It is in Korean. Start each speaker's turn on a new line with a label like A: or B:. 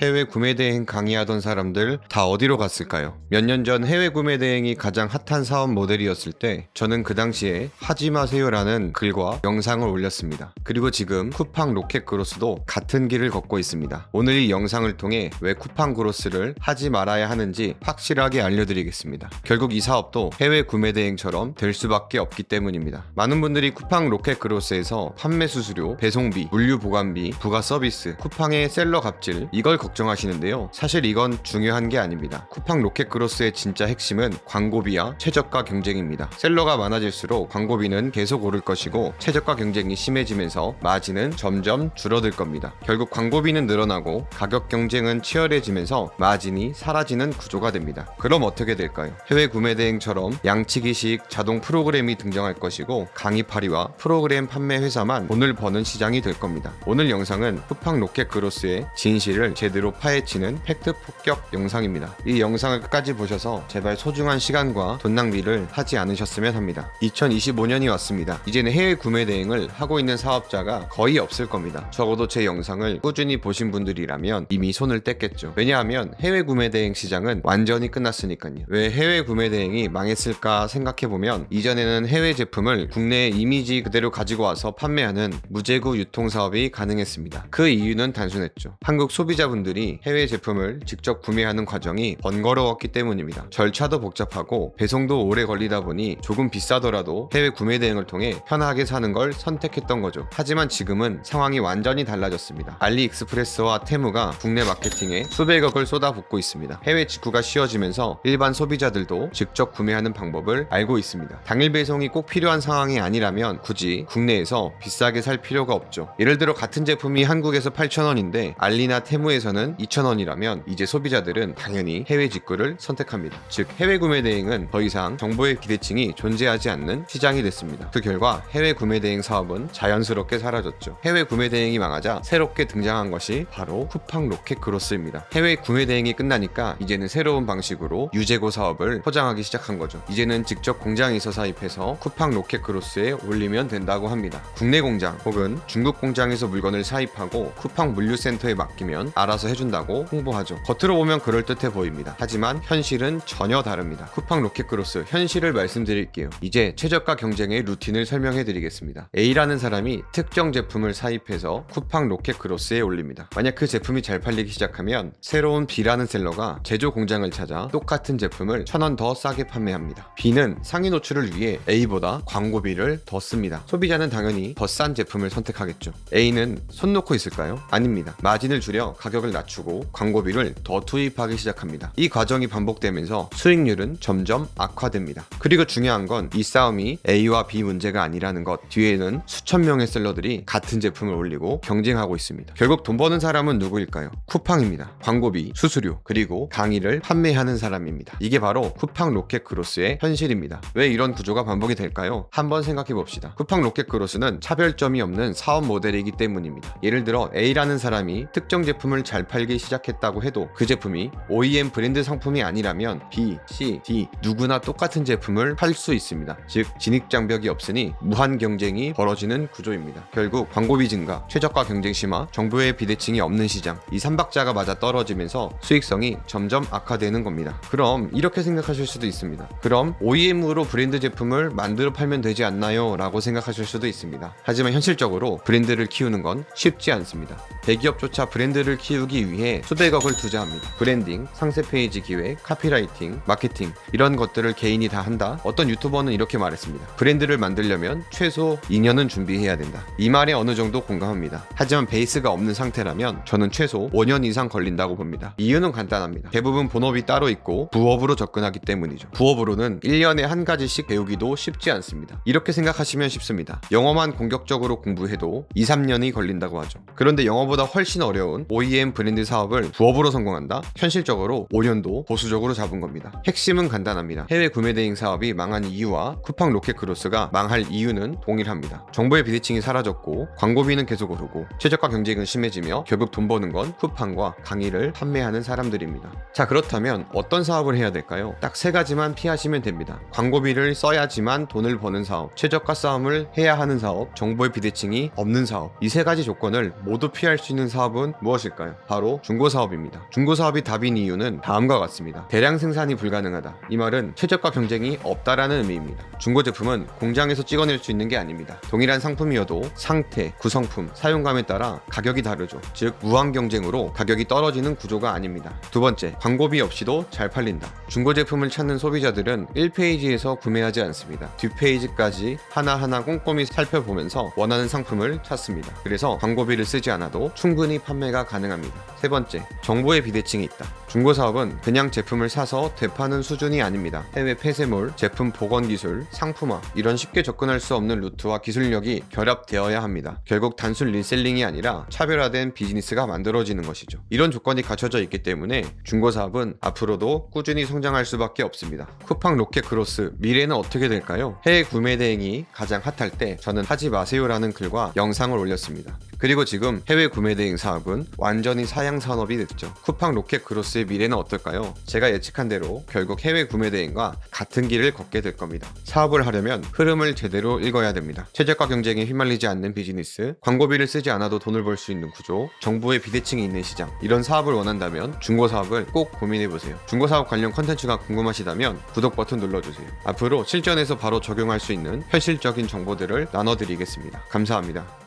A: 해외 구매 대행 강의하던 사람들 다 어디로 갔을까요? 몇 년 전 해외 구매 대행이 가장 핫한 사업 모델이었을 때 저는 그 당시에 하지 마세요라는 글과 영상을 올렸습니다. 그리고 지금 쿠팡 로켓 그로스도 같은 길을 걷고 있습니다. 오늘 이 영상을 통해 왜 쿠팡 그로스를 하지 말아야 하는지 확실하게 알려드리겠습니다. 결국 이 사업도 해외 구매 대행처럼 될 수밖에 없기 때문입니다. 많은 분들이 쿠팡 로켓 그로스에서 판매 수수료, 배송비, 물류 보관비, 부가 서비스, 쿠팡의 셀러 갑질 이걸 걱정하시는데요. 사실 이건 중요한 게 아닙니다. 쿠팡 로켓 그로스의 진짜 핵심은 광고비와 최저가 경쟁입니다. 셀러가 많아질수록 광고비는 계속 오를 것이고 최저가 경쟁이 심해지면서 마진은 점점 줄어들 겁니다. 결국 광고비는 늘어나고 가격 경쟁은 치열해지면서 마진이 사라지는 구조가 됩니다. 그럼 어떻게 될까요? 해외 구매 대행처럼 양치기식 자동 프로그램이 등장할 것이고 강의 파리와 프로그램 판매 회사만 돈을 버는 시장이 될 겁니다. 오늘 영상은 쿠팡 로켓 그로스의 진실을 제대로 파헤치는 팩트 폭격 영상입니다. 이 영상을 끝까지 보셔서 제발 소중한 시간과 돈 낭비를 하지 않으셨으면 합니다. 2025년이 왔습니다. 이제는 해외 구매 대행을 하고 있는 사업자가 거의 없을 겁니다. 적어도 제 영상을 꾸준히 보신 분들이라면 이미 손을 뗐겠죠. 왜냐하면 해외 구매 대행 시장은 완전히 끝났으니까요. 왜 해외 구매 대행이 망했을까 생각해 보면 이전에는 해외 제품을 국내의 이미지 그대로 가지고 와서 판매하는 무재고 유통 사업이 가능했습니다. 그 이유는 단순했죠. 한국 소비자분들 이 해외 제품을 직접 구매하는 과정이 번거로웠기 때문입니다. 절차도 복잡하고 배송도 오래 걸리다 보니 조금 비싸더라도 해외 구매 대행을 통해 편하게 사는 걸 선택했던 거죠. 하지만 지금은 상황이 완전히 달라졌습니다. 알리익스프레스와 테무가 국내 마케팅에 수백억을 쏟아붓고 있습니다. 해외 직구가 쉬워지면서 일반 소비자들도 직접 구매하는 방법을 알고 있습니다. 당일 배송이 꼭 필요한 상황이 아니라면 굳이 국내에서 비싸게 살 필요가 없죠. 예를 들어 같은 제품이 한국에서 8,000원인데 알리나 테무에서는 2,000원이라면 이제 소비자들은 당연히 해외 직구를 선택합니다. 즉 해외 구매 대행은 더 이상 정보의 기대층이 존재하지 않는 시장이 됐습니다. 그 결과 해외 구매 대행 사업은 자연스럽게 사라졌죠. 해외 구매 대행이 망하자 새롭게 등장한 것이 바로 쿠팡 로켓 그로스입니다. 해외 구매 대행이 끝나니까 이제는 새로운 방식으로 유재고 사업을 포장하기 시작한 거죠. 이제는 직접 공장에서 사입해서 쿠팡 로켓 그로스에 올리면 된다고 합니다. 국내 공장 혹은 중국 공장에서 물건을 사입하고 쿠팡 물류센터에 맡기면 알아서 해준다고 홍보하죠. 겉으로 보면 그럴듯해 보입니다. 하지만 현실은 전혀 다릅니다. 쿠팡 로켓 그로스 현실을 말씀드릴게요. 이제 최저가 경쟁의 루틴을 설명해 드리겠습니다. A라는 사람이 특정 제품을 사입해서 쿠팡 로켓 그로스에 올립니다. 만약 그 제품이 잘 팔리기 시작하면 새로운 B라는 셀러가 제조 공장을 찾아 똑같은 제품을 천 원 더 싸게 판매합니다. B는 상위 노출을 위해 A보다 광고비를 더 씁니다. 소비자는 당연히 더 싼 제품을 선택하겠죠. A는 손 놓고 있을까요? 아닙니다. 마진을 줄여 가격을 낮추고 광고비를 더 투입하기 시작합니다. 이 과정이 반복되면서 수익률은 점점 악화됩니다. 그리고 중요한 건 이 싸움이 A와 B 문제가 아니라는 것. 뒤에는 수천 명의 셀러들이 같은 제품을 올리고 경쟁하고 있습니다. 결국 돈 버는 사람은 누구일까요? 쿠팡입니다. 광고비, 수수료, 그리고 강의를 판매하는 사람입니다. 이게 바로 쿠팡 로켓 그로스의 현실입니다. 왜 이런 구조가 반복이 될까요? 한번 생각해 봅시다. 쿠팡 로켓 그로스는 차별점이 없는 사업 모델이기 때문입니다. 예를 들어 A라는 사람이 특정 제품을 잘 팔기 시작했다고 해도 그 제품이 OEM 브랜드 상품이 아니라면 B, C, D 누구나 똑같은 제품을 팔 수 있습니다. 즉 진입 장벽이 없으니 무한 경쟁이 벌어지는 구조입니다. 결국 광고비 증가, 최저가 경쟁 심화, 정부의 비대칭이 없는 시장 이 삼박자가 맞아 떨어지면서 수익성이 점점 악화되는 겁니다. 그럼 이렇게 생각하실 수도 있습니다. 그럼 OEM으로 브랜드 제품을 만들어 팔면 되지 않나요? 라고 생각하실 수도 있습니다. 하지만 현실적으로 브랜드를 키우는 건 쉽지 않습니다. 대기업조차 브랜드를 키우 기 위해 수백억을 투자합니다. 브랜딩, 상세 페이지 기획, 카피라이팅, 마케팅 이런 것들을 개인이 다 한다. 어떤 유튜버는 이렇게 말했습니다. 브랜드를 만들려면 최소 2년은 준비해야 된다. 이 말에 어느 정도 공감합니다. 하지만 베이스가 없는 상태라면 저는 최소 5년 이상 걸린다고 봅니다. 이유는 간단합니다. 대부분 본업이 따로 있고 부업으로 접근하기 때문이죠. 부업으로는 1년에 한 가지씩 배우기도 쉽지 않습니다. 이렇게 생각하시면 쉽습니다. 영어만 공격적으로 공부해도 2, 3년이 걸린다고 하죠. 그런데 영어보다 훨씬 어려운 OEM 브랜드 사업을 부업으로 성공한다? 현실적으로 5년도 보수적으로 잡은 겁니다. 핵심은 간단합니다. 해외 구매 대행 사업이 망한 이유와 쿠팡 로켓 크로스가 망할 이유는 동일합니다. 정보의 비대칭이 사라졌고 광고비는 계속 오르고 최저가 경쟁은 심해지며 결국 돈 버는 건 쿠팡과 강의를 판매하는 사람들입니다. 자 그렇다면 어떤 사업을 해야 될까요? 딱 세 가지만 피하시면 됩니다. 광고비를 써야지만 돈을 버는 사업, 최저가 싸움을 해야 하는 사업, 정보의 비대칭이 없는 사업 이 세 가지 조건을 모두 피할 수 있는 사업은 무엇일까요? 바로 중고사업입니다. 중고사업이 답인 이유는 다음과 같습니다. 대량 생산이 불가능하다. 이 말은 최저가 경쟁이 없다라는 의미입니다. 중고 제품은 공장에서 찍어낼 수 있는 게 아닙니다. 동일한 상품이어도 상태, 구성품, 사용감에 따라 가격이 다르죠. 즉 무한 경쟁으로 가격이 떨어지는 구조가 아닙니다. 두 번째, 광고비 없이도 잘 팔린다. 중고 제품을 찾는 소비자들은 1페이지에서 구매하지 않습니다. 뒷페이지까지 하나하나 꼼꼼히 살펴보면서 원하는 상품을 찾습니다. 그래서 광고비를 쓰지 않아도 충분히 판매가 가능합니다. 세 번째, 정보의 비대칭이 있다. 중고 사업은 그냥 제품을 사서 되파는 수준이 아닙니다. 해외 폐쇄물, 제품 복원 기술, 상품화 이런 쉽게 접근할 수 없는 루트와 기술력이 결합되어야 합니다. 결국 단순 리셀링이 아니라 차별화된 비즈니스가 만들어지는 것이죠. 이런 조건이 갖춰져 있기 때문에 중고 사업은 앞으로도 꾸준히 성장할 수밖에 없습니다. 쿠팡 로켓 크로스 미래는 어떻게 될까요? 해외 구매 대행이 가장 핫할 때 저는 하지 마세요라는 글과 영상을 올렸습니다. 그리고 지금 해외 구매 대행 사업은 완전히 사양 산업이 됐죠. 쿠팡 로켓 크로스의 미래는 어떨까요? 제가 예측한 대로 결국 해외 구매 대행과 같은 길을 걷게 될 겁니다. 사업을 하려면 흐름을 제대로 읽어야 됩니다. 최저가 경쟁에 휘말리지 않는 비즈니스, 광고비를 쓰지 않아도 돈을 벌 수 있는 구조, 정부의 비대칭이 있는 시장 이런 사업을 원한다면 중고 사업을 꼭 고민해 보세요. 중고 사업 관련 컨텐츠가 궁금하시다면 구독 버튼 눌러주세요. 앞으로 실전에서 바로 적용할 수 있는 현실적인 정보들을 나눠드리겠습니다. 감사합니다.